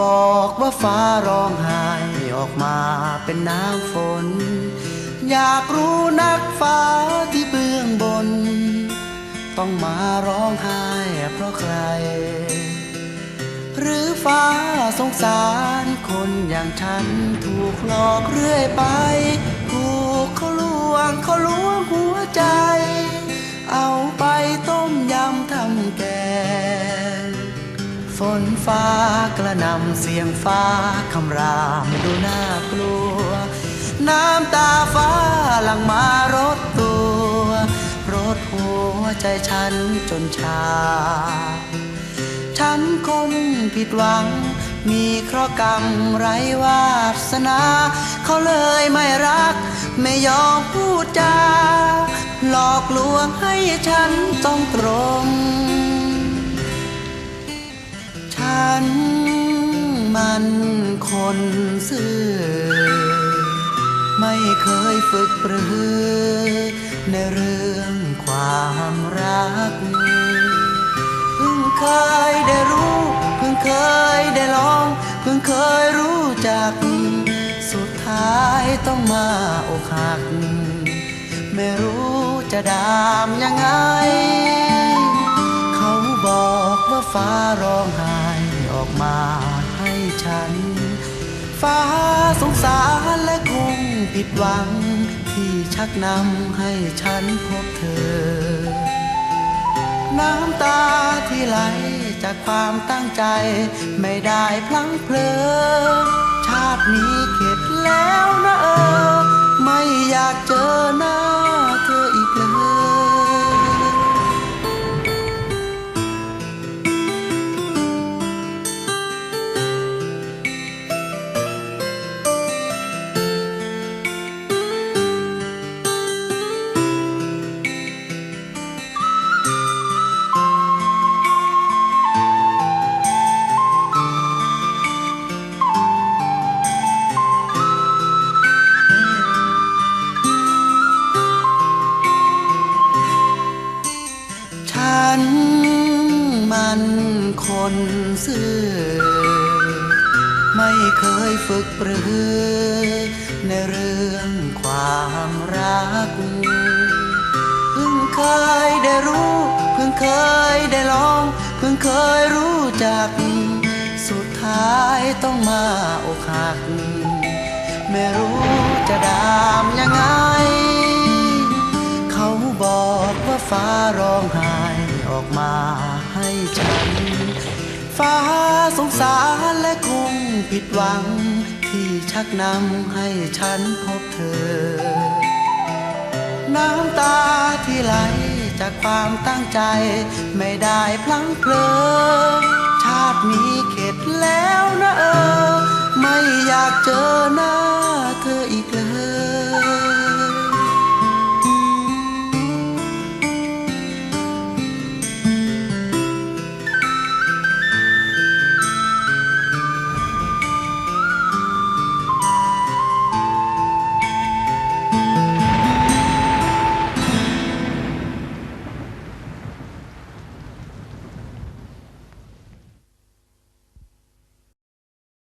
บอกว่าฟ้าร้องไห้ออกมาเป็นน้ำฝน อยากรู้นักฟ้าที่เบื้องบน ต้องมาร้องไห้เพราะใคร หรือฟ้าสงสารคนอย่างฉัน ถูกหลอกเรื่อยไป ถูกเขาลวงเขาล้ ฟ้ากระนำเสียงฟ้าคำรามดูน่ากลัว น้ำตาฟ้าหลังมารถตัวรถหัวใจฉันจนชา ฉันคนผิดหวัง มีเคราะห์กรรมไรวาสนา เขาเลยไม่รัก ไม่ยอมพูดจาหลอกลวงให้ฉันต้องตรง ฉันมันคนซื่อ ไม่เคยฝึกปรือ ในเรื่องความรัก เพิ่งเคยได้รู้ เพิ่งเคยได้ลอง เพิ่งเคยรู้จัก สุดท้ายต้องมาอกหัก ไม่รู้จะดามยังไง เขาบอกว่าฟ้าร้องไห้ อกมาให้ฉัน ฟ้าสงสารและคงผิดหวัง ที่ชักนำให้ฉันพบเธอ น้ำตาที่ไหลจากความตั้งใจ ไม่ได้พลั้งเพลอ ชาตินี้เข็ดแล้วนะเออ ไม่อยากเจอหน้า ฉันมันคนซื่อ ไม่เคยฝึกปรือ ในเรื่องความรัก เพิ่งเคยได้รู้ เพิ่งเคยได้ลอง เพิ่งเคยรู้จัก สุดท้ายต้องมาอกหัก ไม่รู้จะดามยังไง เขาบอกว่าฟ้าร้องไฟ้าสงสารและคงผิดหวัง ที่ชักนำให้ฉันพบเธอ น้ำตาที่ไหลจากความตั้งใจ ไม่ได้พลั้งเพลอชาตินี้เข็ดแล้วนะเออ ไม่อยากเจอหน้าเธอ